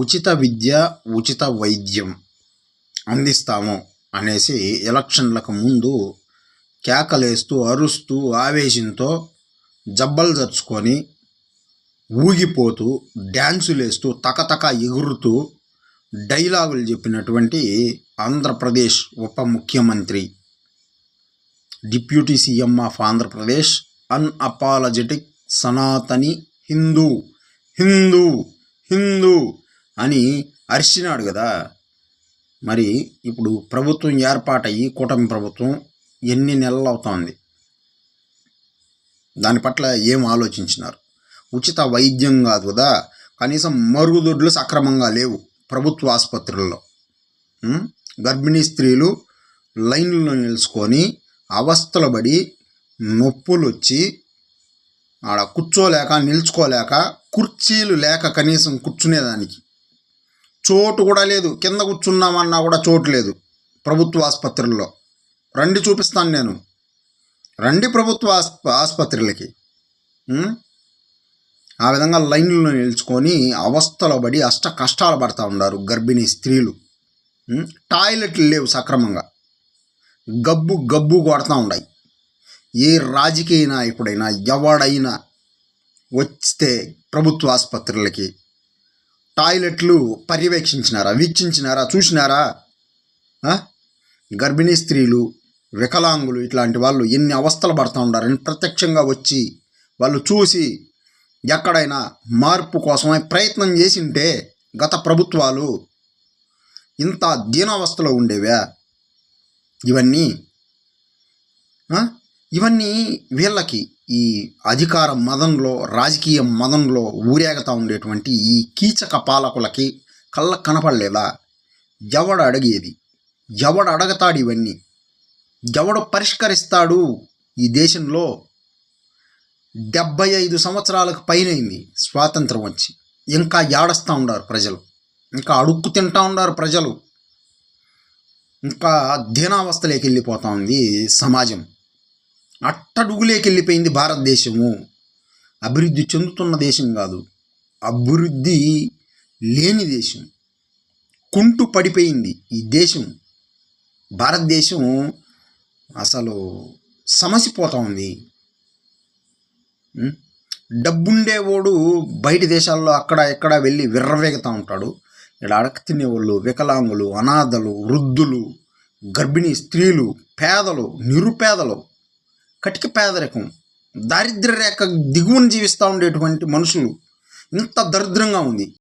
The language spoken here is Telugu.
ఉచిత విద్య ఉచిత వైద్యం అందిస్తాము అనేసి ఎలక్షన్లకు ముందు కేకలేస్తూ అరుస్తూ ఆవేశంతో జబ్బలు జరుచుకొని ఊగిపోతూ డ్యాన్సులు వేస్తూ తకతక ఎగురుతూ డైలాగులు చెప్పినటువంటి ఆంధ్రప్రదేశ్ ఉప ముఖ్యమంత్రి deputy CM of Andhra Pradesh unapologetic Sanatani Hindu Hindu Hindu అని అరిచినాడు కదా. మరి ఇప్పుడు ప్రభుత్వం ఏర్పాటయ్యి కూటమి ప్రభుత్వం ఎన్ని నెలలు అవుతోంది? దాని పట్ల ఏం ఆలోచించినారు? ఉచిత వైద్యం కాదు కదా. కనీసం మరుగుదొడ్లు సక్రమంగా లేవు ప్రభుత్వ ఆసుపత్రుల్లో. గర్భిణీ స్త్రీలు లైన్లో నిలుచుకొని అవస్థలు పడి నొప్పులు వచ్చి ఆడ కూర్చోలేక నిల్చుకోలేక కుర్చీలు లేక కనీసం కూర్చునేదానికి చోటు కూడా లేదు. కింద కూర్చున్నామన్నా కూడా చోటు లేదు. ప్రభుత్వ ఆసుపత్రుల్లో. రండి చూపిస్తాను నేను. రండి ప్రభుత్వ ఆసుపత్రులకి. ఆ విధంగా లైన్లో నిలుచుకొని అవస్థలో పడి అష్ట కష్టాలు పడతా ఉన్నారు గర్భిణీ స్త్రీలు. టాయిలెట్లు లేవు సక్రమంగా. గబ్బు గబ్బు కొడతా ఉన్నాయి ఏ రాజకీయ నాయకుడైనా ఎవడైనా వస్తే ప్రభుత్వ ఆసుపత్రులకి టాయిలెట్లు పర్యవేక్షించినారా వీక్షించినారా చూసినారా? గర్భిణీ స్త్రీలు వికలాంగులు ఇట్లాంటి వాళ్ళు ఎన్ని అవస్థలు పడుతూ ఉండారని ప్రత్యక్షంగా వచ్చి వాళ్ళు చూసి ఎక్కడైనా మార్పు కోసమే ప్రయత్నం చేసింటే గత ప్రభుత్వాలు ఇంత దీనావస్థలో ఉండేవా? ఇవన్నీ ఇవన్నీ వీళ్ళకి ఈ అధికార మదంలో రాజకీయ మదంలో ఊరేగతా ఉండేటువంటి ఈ కీచక పాలకులకి కళ్ళ కనపడలేదా? ఎవడ అడిగేది? ఎవడు అడగతాడు ఇవన్నీ? ఎవడు పరిష్కరిస్తాడు ఈ దేశంలో? డెబ్బై ఐదు సంవత్సరాలకు పైనైంది స్వాతంత్రం వచ్చి. ఇంకా ఏడస్తూ ఉన్నారు ప్రజలు. ఇంకా అడుక్కు తింటా ఉన్నారు ప్రజలు. ఇంకా దీనావస్థలోకి వెళ్ళిపోతా ఉంది సమాజం. అట్టడుగులేకి వెళ్ళిపోయింది భారతదేశము. అభివృద్ధి చెందుతున్న దేశం కాదు. అభివృద్ధి లేని దేశం. కుంటు పడిపోయింది ఈ దేశం. భారతదేశం అసలు సమసిపోతా ఉంది. డబ్బుండేవాడు బయట దేశాల్లో అక్కడ ఎక్కడ వెళ్ళి విర్రవేగుతూ ఉంటాడు. ఇక్కడ అడక తినేవాళ్ళు వికలాంగులు అనాథలు వృద్ధులు గర్భిణీ స్త్రీలు పేదలు నిరుపేదలు కటిక పేదరికం దారిద్ర్య రేఖ దిగువన జీవిస్తూ ఉండేటువంటి మనుషులు ఇంత దరిద్రంగా ఉంది.